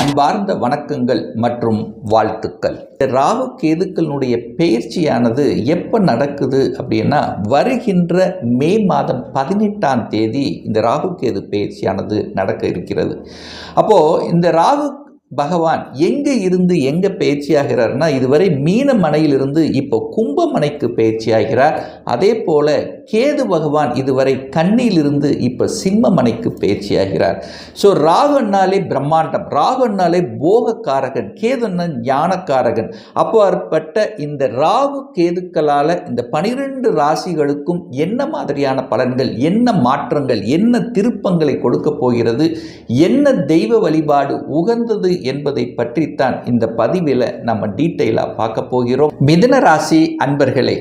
அன்பார்ந்த வணக்கங்கள் மற்றும் வாழ்த்துக்கள். ராகு கேதுக்களுடைய பயிற்சியானது எப்போ நடக்குது அப்படின்னா வருகின்ற மே மாதம் பதினெட்டாம் தேதி இந்த ராகு கேது பயிற்சியானது நடக்க இருக்கிறது. அப்போது இந்த ராகு பகவான் எங்கே இருந்து எங்கே பயிற்சியாகிறார்னா இதுவரை மீன மனையிலிருந்து இப்போ கும்பமனைக்கு பயிற்சியாகிறார் அதே போல கேது பகவான் இதுவரை கண்ணியிலிருந்து இப்போ சிம்மமனைக்கு பயிற்சியாகிறார் ஸோ ராகுன்னாலே பிரம்மாண்டம் ராகுன்னாலே போகக்காரகன் கேதுன்னா ஞானக்காரகன். அப்பாற்பட்ட இந்த ராகு கேதுக்களால் இந்த பனிரெண்டு ராசிகளுக்கும் என்ன மாதிரியான பலன்கள் என்ன மாற்றங்கள் என்ன திருப்பங்களை கொடுக்க போகிறது என்ன தெய்வ வழிபாடு உகந்தது என்பதை பற்றித்தான் இந்த பதிவில் நம்ம டீட்டெயிலாக பார்க்க போகிறோம். மிதன ராசி அன்பர்களே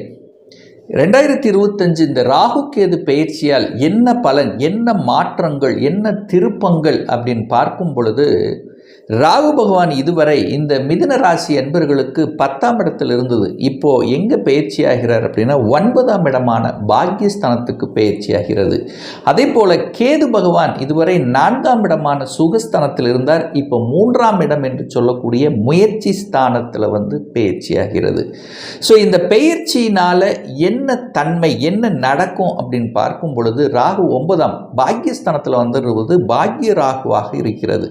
ரெண்டாயிரத்தி இருபத்தஞ்சு இந்த ராகு கேது பயிற்சியால் என்ன பலன் என்ன மாற்றங்கள் என்ன திருப்பங்கள் அப்படின்னு பார்க்கும் பொழுது ராகு பகவான் இதுவரை இந்த மிதுன ராசி அன்பர்களுக்கு பத்தாம் இடத்தில் இருந்தது. இப்போ எங்கே பயிற்சி ஆகிறார் அப்படின்னா ஒன்பதாம் இடமான பாக்யஸ்தானத்துக்கு பயிற்சி ஆகிறது அதே போல கேது பகவான் இதுவரை நான்காம் இடமான சுகஸ்தானத்தில் இருந்தார். இப்போ மூன்றாம் இடம் என்று சொல்லக்கூடிய முயற்சி ஸ்தானத்தில் வந்து பயிற்சி ஆகிறது ஸோ இந்த பயிற்சியினால் என்ன தன்மை என்ன நடக்கும் அப்படின்னு பார்க்கும் பொழுது ராகு ஒன்பதாம் பாக்யஸ்தானத்தில் வந்துடுவது பாக்ய ராகுவாக இருக்கிறது.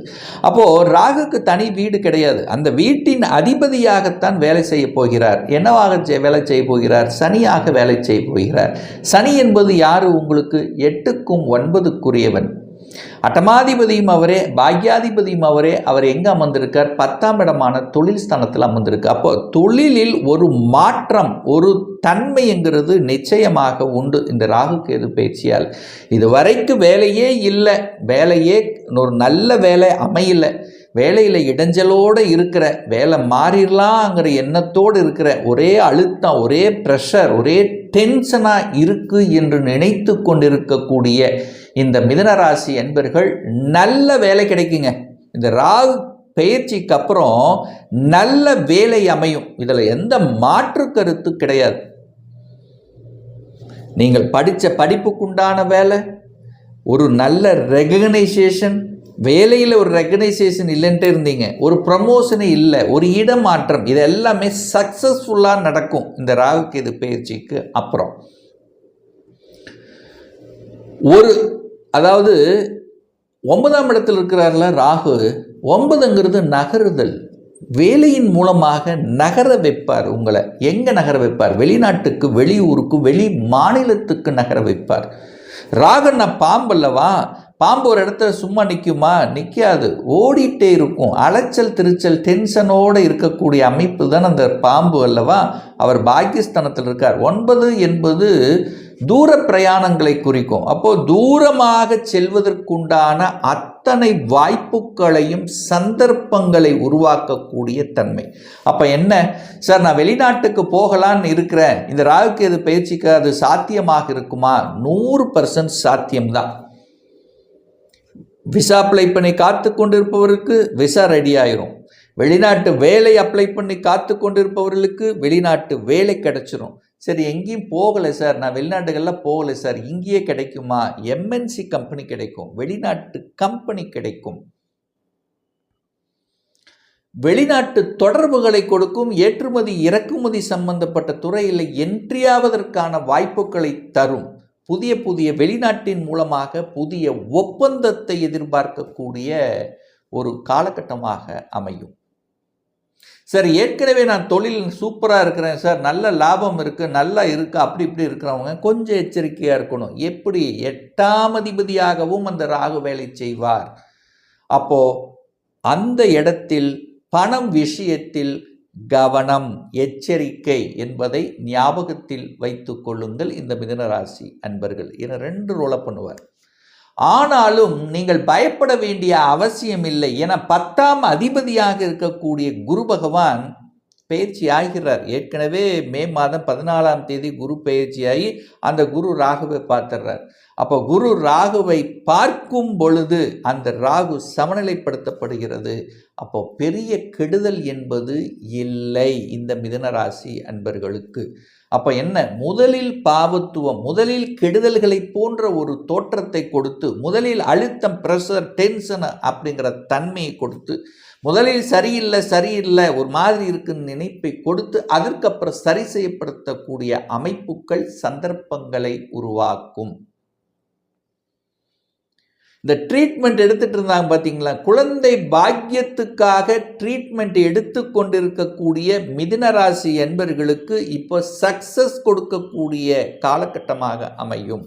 அப்போது ராகுக்கு தனி வீடு கிடையாது. அந்த வீட்டின் அதிபதியாகத்தான் வேலை செய்ய போகிறார். என்னவாக வேலை செய்ய போகிறார்? சனியாக வேலை செய்ய போகிறார். சனி என்பது யாரு? உங்களுக்கு எட்டுக்கும் ஒன்பதுக்குரியவன். அட்டமாதிபதியும் அவரே பாக்யாதிபதியும் அவரே அவர் எங்கே அமர்ந்திருக்கார்? பத்தாம் இடமான தொழில் ஸ்தானத்தில் அமர்ந்திருக்கு. அப்போ தொழிலில் ஒரு மாற்றம் ஒரு தன்மைங்கிறது நிச்சயமாக உண்டு. இந்த ராகு கேது பேச்சியால். இது வரைக்கும் வேலையே இல்லை. வேலையே ஒரு நல்ல வேலை அமையலை. வேலையில் இடைஞ்சலோடு இருக்கிற வேலை மாறிடலாங்கிற எண்ணத்தோடு இருக்கிற ஒரே அழுத்தம் ஒரே ப்ரெஷர் ஒரே டென்ஷனாக இருக்குது என்று நினைத்து கொண்டிருக்கக்கூடிய இந்த மிதனராசி என்பர்கள் நல்ல வேலை கிடைக்குங்க. இந்த ராகு பயிற்சிக்கு அப்புறம் நல்ல வேலை அமையும். இதில் எந்த மாற்று கருத்து கிடையாது. நீங்கள் படித்த படிப்புக்குண்டான வேலை ஒரு நல்ல ரெகனைசேஷன் வேலையில் ஒரு ரெக்கனைசேஷன் இல்லைன்ட்டு இருந்தீங்க. ஒரு ப்ரமோஷனே இல்லை ஒரு இடமாற்றம் இது எல்லாமே சக்ஸஸ்ஃபுல்லாக நடக்கும். இந்த ராகு இது பயிற்சிக்கு அப்புறம். ஒரு அதாவது ஒன்பதாம் இடத்தில் இருக்கிறார்ல ராகு ஒன்பதுங்கிறது நகருதல். வேலையின் மூலமாக நகர வைப்பார் உங்களை. எங்கே நகர வைப்பார்? வெளிநாட்டுக்கு வெளியூருக்கு வெளி மாநிலத்துக்கு நகர வைப்பார். ராகுன்னா பாம்பல்லவா? பாம்பு ஒரு இடத்துல சும்மா நிற்குமா நிற்காது ஓடிட்டே இருக்கும். அலைச்சல் திருச்சல் டென்ஷனோடு இருக்கக்கூடிய அமைப்பு தான் அந்த பாம்பு அல்லவா? அவர் பாகிஸ்தானத்தில் இருக்கார். ஒன்பது என்பது தூர பிரயாணங்களை குறிக்கும். அப்போது தூரமாக செல்வதற்குண்டான அத்தனை வாய்ப்புகளையும் சந்தர்ப்பங்களை உருவாக்கக்கூடிய தன்மை. அப்போ என்ன? சார் நான் வெளிநாட்டுக்கு போகலான்னு இருக்கிறேன். இந்த ராகுகேது பயிற்சிக்கு அது சாத்தியமாக இருக்குமா? நூறு பர்சன்ட் சாத்தியம்தான். விசா அப்ளை பண்ணி காத்து கொண்டிருப்பவருக்கு விசா ரெடி ஆயிரும். வெளிநாட்டு வேலை அப்ளை பண்ணி காத்து கொண்டிருப்பவர்களுக்கு வெளிநாட்டு வேலை கிடைச்சிரும். சரி எங்கேயும் போகலை சார். நான் வெளிநாடுகளில் போகலை சார். இங்கேயே கிடைக்குமா? எம்என்சி கம்பெனி கிடைக்கும். வெளிநாட்டு கம்பெனி கிடைக்கும். வெளிநாட்டு தொடர்புகளை கொடுக்கும் ஏற்றுமதி இறக்குமதி சம்பந்தப்பட்ட துறையில் என்ட்ரியாவதற்கான வாய்ப்புகளை தரும். புதிய புதிய வெளிநாட்டின் மூலமாக புதிய ஒப்பந்தத்தை எதிர்பார்க்கக்கூடிய ஒரு காலகட்டமாக அமையும். சார் ஏற்கனவே நான் தொழில் சூப்பராக இருக்கிறேன் சார். நல்ல லாபம் இருக்குது நல்லா இருக்குது அப்படி இப்படி இருக்கிறவங்க கொஞ்சம் எச்சரிக்கையாக இருக்கணும். எப்படி? எட்டாம் அதிபதியாகவும் அந்த ராகு வேலை செய்வார். அப்போது அந்த இடத்தில் பணம் விஷயத்தில் கவனம் எச்சரிக்கை என்பதை ஞாபகத்தில் வைத்து கொள்ளுங்கள் இந்த மிதனராசி அன்பர்கள். என ரெண்டு ரோலை பண்ணுவார். ஆனாலும் நீங்கள் பயப்பட வேண்டிய அவசியம் இல்லை. என பத்தாம் அதிபதியாக இருக்கக்கூடிய குரு பகவான் பயிற்சி ஆகிறார். ஏற்கனவே மே மாதம் பதினாலாம் தேதி குரு பயிற்சியாகி அந்த குரு ராகுவை பார்த்துடுறார் அப்போ குரு ராகுவை பார்க்கும் பொழுது அந்த ராகு சமநிலைப்படுத்தப்படுகிறது. அப்போ பெரிய கெடுதல் என்பது இல்லை இந்த மிதனராசி அன்பர்களுக்கு. அப்போ என்ன? முதலில் பாவத்துவம் முதலில் கெடுதல்களை போன்ற ஒரு தோற்றத்தை கொடுத்து முதலில் அழுத்தம் ப்ரெஷர் டென்ஷன் அப்படிங்கிற தன்மையை கொடுத்து முதலில் சரியில்லை சரியில்லை ஒரு மாதிரி இருக்குன்னு நினைப்பை கொடுத்து அதற்கப்புறம் சரி செய்யப்படுத்தக்கூடிய அமைப்புகள் சந்தர்ப்பங்களை உருவாக்கும். இந்த ட்ரீட்மெண்ட் எடுத்துட்டு இருந்தாங்க பார்த்தீங்களா குழந்தை பாக்கியத்துக்காக ட்ரீட்மெண்ட் எடுத்து கொண்டிருக்கக்கூடிய மிதுன என்பர்களுக்கு இப்போ சக்சஸ் கொடுக்கக்கூடிய காலகட்டமாக அமையும்.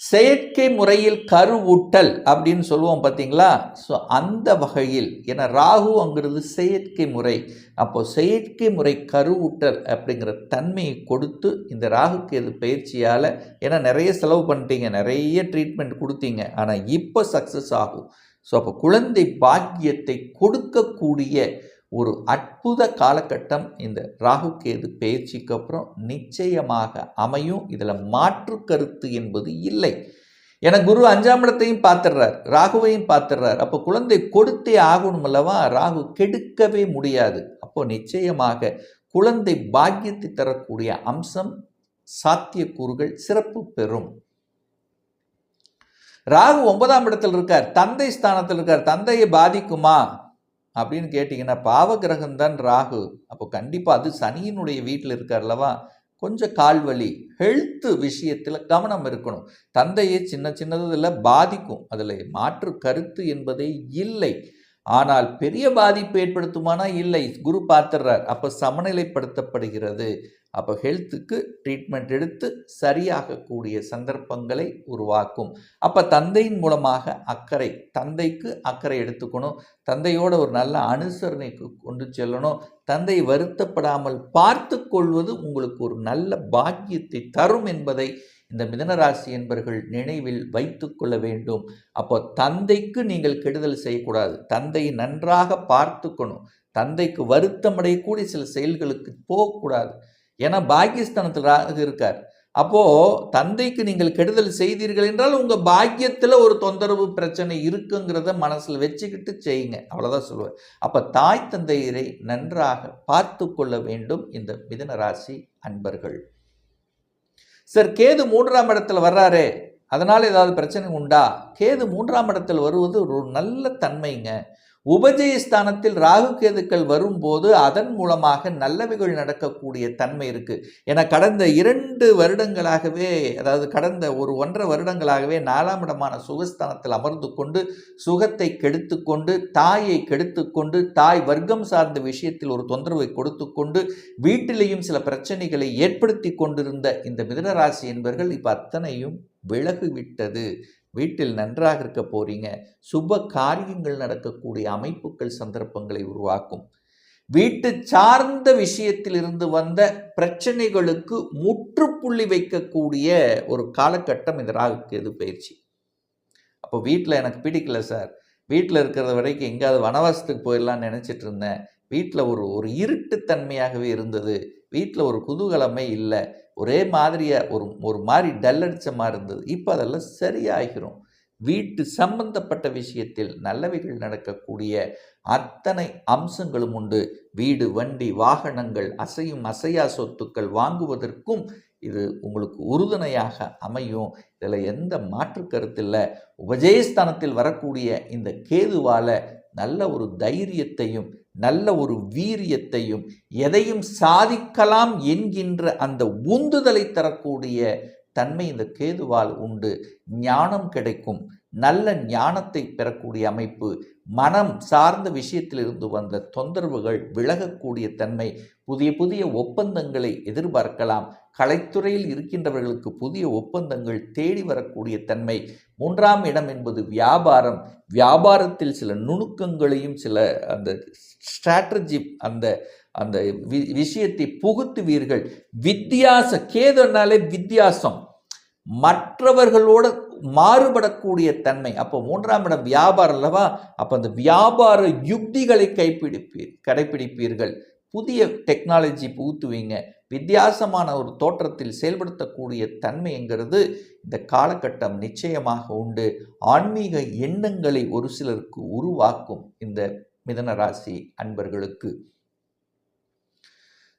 செயற்கை முறையில் கருவூட்டல் அப்படின்னு சொல்லுவோம் பார்த்தீங்களா? ஸோ அந்த வகையில் ஏன்னா ராகுங்கிறது செயற்கை முறை. அப்போது செயற்கை முறை கருவூட்டல் அப்படிங்கிற தன்மையை கொடுத்து இந்த ராகுக்கு எது பயிற்சியால் ஏன்னா நிறைய செலவு பண்ணிட்டீங்க நிறைய ட்ரீட்மெண்ட் கொடுத்தீங்க ஆனால் இப்போ சக்ஸஸ் ஆகும். ஸோ அப்போ குழந்தை பாக்கியத்தை கொடுக்கக்கூடிய ஒரு அற்புத காலகட்டம் இந்த ராகு கேது பயிற்சிக்கு அப்புறம் நிச்சயமாக அமையும். இதில் மாற்று கருத்து என்பது இல்லை. என குரு அஞ்சாம் இடத்தையும் பார்த்துடுறார் ராகுவையும் பார்த்துடுறார். அப்போ குழந்தை கொடுத்தே ஆகணும் அல்லவா? ராகு கெடுக்கவே முடியாது. அப்போ நிச்சயமாக குழந்தை பாக்கியத்தை தரக்கூடிய அம்சம் சாத்தியக்கூறுகள் சிறப்பு பெறும். ராகு ஒன்பதாம் இடத்தில் இருக்கார் தந்தை ஸ்தானத்தில் இருக்கார். தந்தையை பாதிக்குமா? அப்படின்னு கேட்டிங்கன்னா பாவகிரகம் தான் ராகு. அப்போ கண்டிப்பாக அது சனியினுடைய வீட்டில் இருக்கார்லவா கொஞ்சம் கால்வலி ஹெல்த்து விஷயத்தில் கவனம் இருக்கணும். தந்தையை சின்ன சின்னதில் பாதிக்கும். அதில் மாற்று கருத்து என்பதே இல்லை. ஆனால் பெரிய பாதிப்பு ஏற்படுத்துமானா இல்லை. குரு பார்த்துடுறார். அப்போ சமநிலைப்படுத்தப்படுகிறது. அப்போ ஹெல்த்துக்கு ட்ரீட்மெண்ட் எடுத்து சரியாகக்கூடிய சந்தர்ப்பங்களை உருவாக்கும். அப்போ தந்தையின் மூலமாக அக்கறை தந்தைக்கு அக்கறை எடுத்துக்கணும். தந்தையோட ஒரு நல்ல அனுசரணைக்கு கொண்டு செல்லணும். தந்தை வருத்தப்படாமல் பார்த்து கொள்வது உங்களுக்கு ஒரு நல்ல பாக்கியத்தை தரும் என்பதை இந்த மிதனராசி என்பர்கள் நினைவில் வைத்து கொள்ள வேண்டும். அப்போ தந்தைக்கு நீங்கள் கெடுதல் செய்யக்கூடாது. தந்தையை நன்றாக பார்த்துக்கணும். தந்தைக்கு வருத்தமடையக்கூடிய சில செயல்களுக்கு போகக்கூடாது. ஏன்னா பாகிஸ்தானத்தில் ராகு இருக்கார். அப்போது தந்தைக்கு நீங்கள் கெடுதல் செய்தீர்கள் என்றால் உங்கள் பாக்கியத்தில் ஒரு தொந்தரவு பிரச்சனை இருக்குங்கிறத மனசில் வச்சுக்கிட்டு செய்யுங்க. அவ்வளோதான் சொல்லுவேன். அப்போ தாய் தந்தையரை நன்றாக பார்த்து கொள்ள வேண்டும் இந்த மிதன ராசி அன்பர்கள். சார் கேது மூன்றாம் இடத்துல வர்றாரே அதனால் ஏதாவது பிரச்சனை உண்டா? கேது மூன்றாம் இடத்தில் வருவது ஒரு நல்ல தன்மைங்க. உபஜயஸ்தானத்தில் ராகு கேதுக்கள் வரும்போது அதன் மூலமாக நல்லவைகள் நடக்கக்கூடிய தன்மை இருக்கு. என கடந்த இரண்டு வருடங்களாகவே அதாவது கடந்த ஒரு ஒன்றரை வருடங்களாகவே நாலாம் இடமான சுகஸ்தானத்தில் அமர்ந்து கொண்டு சுகத்தை கெடுத்து கொண்டு தாயை கெடுத்து கொண்டு தாய் வர்க்கம் சார்ந்த விஷயத்தில் ஒரு தொந்தரவை கொடுத்து கொண்டு வீட்டிலேயும் சில பிரச்சனைகளை ஏற்படுத்தி கொண்டிருந்த இந்த மிதனராசி என்பவர்கள் இப்போ அத்தனையும் விலகுவிட்டது. வீட்டில் நன்றாக இருக்க போறீங்க. சுப காரியங்கள் நடக்கக்கூடிய அமைப்புகள் சந்தர்ப்பங்களை உருவாக்கும். வீட்டு சார்ந்த விஷயத்திலிருந்து வந்த பிரச்சனைகளுக்கு முற்றுப்புள்ளி வைக்கக்கூடிய ஒரு காலகட்டம் இந்த ராகுக்கு எது பயிற்சி. அப்போ வீட்டில் எனக்கு பிடிக்கல சார். வீட்டில் இருக்கிறத வரைக்கும் எங்கேயாவது வனவாசத்துக்கு போயிடலாம்னு நினச்சிட்டு இருந்தேன். வீட்டில் ஒரு ஒரு இருட்டுத்தன்மையாகவே இருந்தது. வீட்டில் ஒரு குதூகலமே இல்லை. ஒரே மாதிரியாக ஒரு ஒரு மாதிரி டல் அடித்த மாதிரி இருந்தது. இப்போ அதெல்லாம் சரியாகிரும். வீட்டு சம்பந்தப்பட்ட விஷயத்தில் நல்லவைகள் நடக்கக்கூடிய அத்தனை அம்சங்களும் உண்டு. வீடு வண்டி வாகனங்கள் அசையும் அசையா சொத்துக்கள் வாங்குவதற்கும் இது உங்களுக்கு உறுதுணையாக அமையும். இதில் எந்த மாற்று கருத்தில் உபஜயஸ்தானத்தில் வரக்கூடிய இந்த கேதுவால் நல்ல ஒரு தைரியத்தையும் நல்ல ஒரு வீரியத்தையும் எதையும் சாதிக்கலாம் என்கின்ற அந்த உந்துதலை தரக்கூடிய தன்மை இந்த கேதுவால் உண்டு. ஞானம் கிடைக்கும். நல்ல ஞானத்தை பெறக்கூடிய அமைப்பு. மனம் சார்ந்த விஷயத்திலிருந்து வந்த தொந்தரவுகள் விலகக்கூடிய தன்மை. புதிய புதிய ஒப்பந்தங்களை எதிர்பார்க்கலாம். கலைத்துறையில் இருக்கின்றவர்களுக்கு புதிய ஒப்பந்தங்கள் தேடி வரக்கூடிய தன்மை. மூன்றாம் இடம் என்பது வியாபாரம். வியாபாரத்தில் சில நுணுக்கங்களையும் சில அந்த ஸ்ட்ராட்டஜி அந்த அந்த வி விஷயத்தை புகுத்துவீர்கள். வித்தியாச கேதுனாலே வித்தியாசம். மற்றவர்களோட மாறுபடக்கூடிய தன்மை. அப்போ மூன்றாம் இடம் வியாபாரம் அல்லவா? அப்போ அந்த வியாபார யுக்திகளை கைப்பிடிப்பீர் கடைப்பிடிப்பீர்கள். புதிய டெக்னாலஜி புகுத்துவீங்க. வித்தியாசமான ஒரு தோற்றத்தில் செயல்படுத்தக்கூடிய தன்மைங்கிறது இந்த காலகட்டம் நிச்சயமாக உண்டு. ஆன்மீக எண்ணங்களை ஒரு சிலருக்கு உருவாக்கும் இந்த மிதனராசி அன்பர்களுக்கு.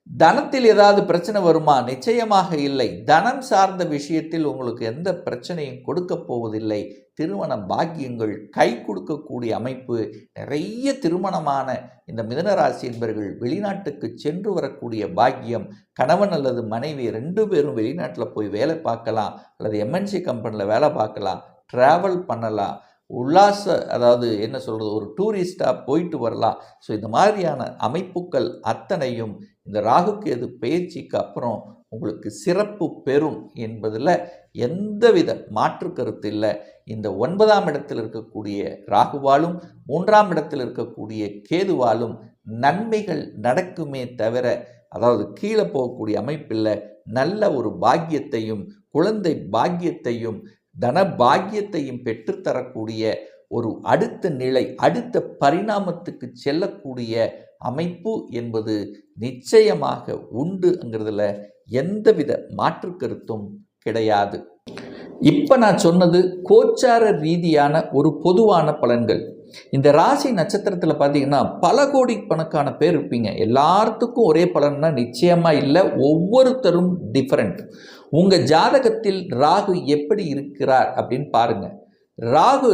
தனத்தில் ஏதாவது பிரச்சனை வருமா? நிச்சயமாக இல்லை. தனம் சார்ந்த விஷயத்தில் உங்களுக்கு எந்த பிரச்சனையும் கொடுக்க போவதில்லை. திருமண பாக்கியங்கள் கை கொடுக்கக்கூடிய அமைப்பு நிறைய திருமணமான இந்த மிதனராசி என்பர்கள் வெளிநாட்டுக்கு சென்று வரக்கூடிய பாக்கியம் கணவன் அல்லது மனைவி ரெண்டு பேரும் வெளிநாட்டில் போய் வேலை பார்க்கலாம் அல்லது எம்என்சி கம்பெனியில் வேலை பார்க்கலாம் ட்ராவல் பண்ணலாம் உல்லாச அதாவது என்ன சொல்கிறது ஒரு டூரிஸ்டாக போயிட்டு வரலாம். ஸோ இந்த மாதிரியான அமைப்புகள் அத்தனையும் இந்த ராகுகேது பயிற்சிக்கு அப்புறம் உங்களுக்கு சிறப்பு பெறும் என்பதில் எந்தவித மாற்று கருத்து இல்லை. இந்த ஒன்பதாம் இடத்தில் இருக்கக்கூடிய ராகுவாலும் மூன்றாம் இடத்தில் இருக்கக்கூடிய கேதுவாலும் நன்மைகள் நடக்குமே தவிர அதாவது கீழே போகக்கூடிய அமைப்பில் நல்ல ஒரு பாக்கியத்தையும் குழந்தை பாக்கியத்தையும் தன பாக்கியத்தையும் பெற்றுத்தரக்கூடிய ஒரு அடுத்த நிலை அடுத்த பரிணாமத்துக்கு செல்லக்கூடிய அமைப்பு என்பது நிச்சயமாக உண்டுங்கிறதுல எந்தவித மாற்று கருத்தும் கிடையாது. இப்போ நான் சொன்னது கோச்சார ரீதியான ஒரு பொதுவான பலன்கள். இந்த ராசி நட்சத்திரத்தில் பார்த்தீங்கன்னா பல கோடி பணக்கான பேர் இருப்பீங்க. எல்லாத்துக்கும் ஒரே பலன்னா நிச்சயமாக இல்லை ஒவ்வொருத்தரும் டிஃப்ரெண்ட் உங்கள் ஜாதகத்தில் ராகு எப்படி இருக்கிறார் அப்படின்னு பாருங்கள் ராகு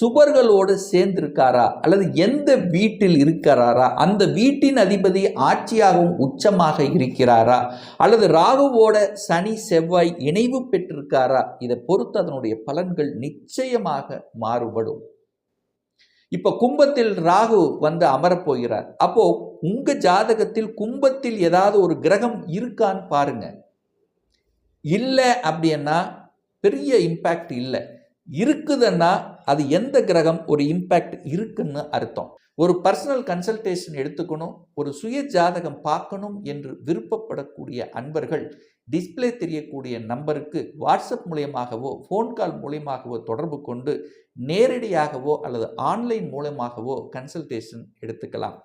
சுபர்களோடு சேர்ந்திருக்காரா? அல்லது எந்த வீட்டில் இருக்கிறாரா? அந்த வீட்டின் அதிபதி ஆட்சியாகவும் உச்சமாக இருக்கிறாரா? அல்லது ராகுவோட சனி செவ்வாய் இணைவு பெற்றிருக்காரா? இதை பொறுத்து அதனுடைய பலன்கள் நிச்சயமாக மாறுபடும். இப்ப கும்பத்தில் ராகு வந்து அமரப்போகிறார். அப்போ உங்க ஜாதகத்தில் கும்பத்தில் ஏதாவது ஒரு கிரகம் இருக்கான்னு பாருங்க. இல்லை அப்படின்னா பெரிய இம்பேக்ட் இல்லை. இருக்குதுன்னா அது எந்த கிரகம் ஒரு இம்பேக்ட் இருக்குன்னு அர்த்தம். ஒரு பர்சனல் கன்சல்டேஷன் எடுத்துக்கணும் ஒரு சுய ஜாதகம் பார்க்கணும் என்று விருப்பப்படக்கூடிய அன்பர்கள் டிஸ்பிளே தெரியக்கூடிய நம்பருக்கு வாட்ஸ்அப் மூலியமாகவோ ஃபோன் கால் மூலியமாகவோ தொடர்பு கொண்டு நேரடியாகவோ அல்லது ஆன்லைன் மூலமாகவோ கன்சல்டேஷன் எடுத்துக்கலாம்.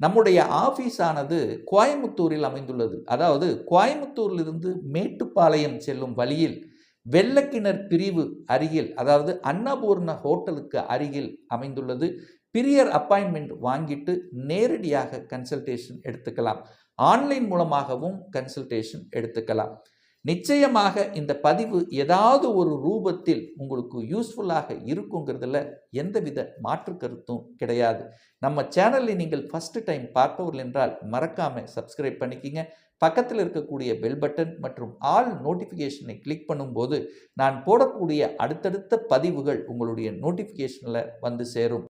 நம்முடைய ஆஃபீஸ் ஆனது கோயம்புத்தூரில் அமைந்துள்ளது. அதாவது கோயம்புத்தூரிலிருந்து மேட்டுப்பாளையம் செல்லும் வழியில் வெள்ளக்கிணர் பிரிவு அருகில் அதாவது அன்னபூர்ண ஹோட்டலுக்கு அருகில் அமைந்துள்ளது. பிரியர் அப்பாயின்மெண்ட் வாங்கிட்டு நேரடியாக கன்சல்டேஷன் எடுத்துக்கலாம். ஆன்லைன் மூலமாகவும் கன்சல்டேஷன் எடுத்துக்கலாம். நிச்சயமாக இந்த பதிவு ஏதாவது ஒரு ரூபத்தில் உங்களுக்கு யூஸ்ஃபுல்லாக இருக்குங்கிறதுல எந்தவித மாற்று கருத்தும் கிடையாது. நம்ம சேனலில் நீங்கள் ஃபஸ்ட்டு டைம் பார்ப்பவர்கள் என்றால் மறக்காமல் சப்ஸ்கிரைப் பண்ணிக்கிங்க. பக்கத்தில் இருக்கக்கூடிய பெல் பட்டன் மற்றும் ஆல் நோட்டிஃபிகேஷனை கிளிக் பண்ணும்போது நான் போடக்கூடிய அடுத்தடுத்த பதிவுகள் உங்களுடைய நோட்டிஃபிகேஷனில் வந்து சேரும்.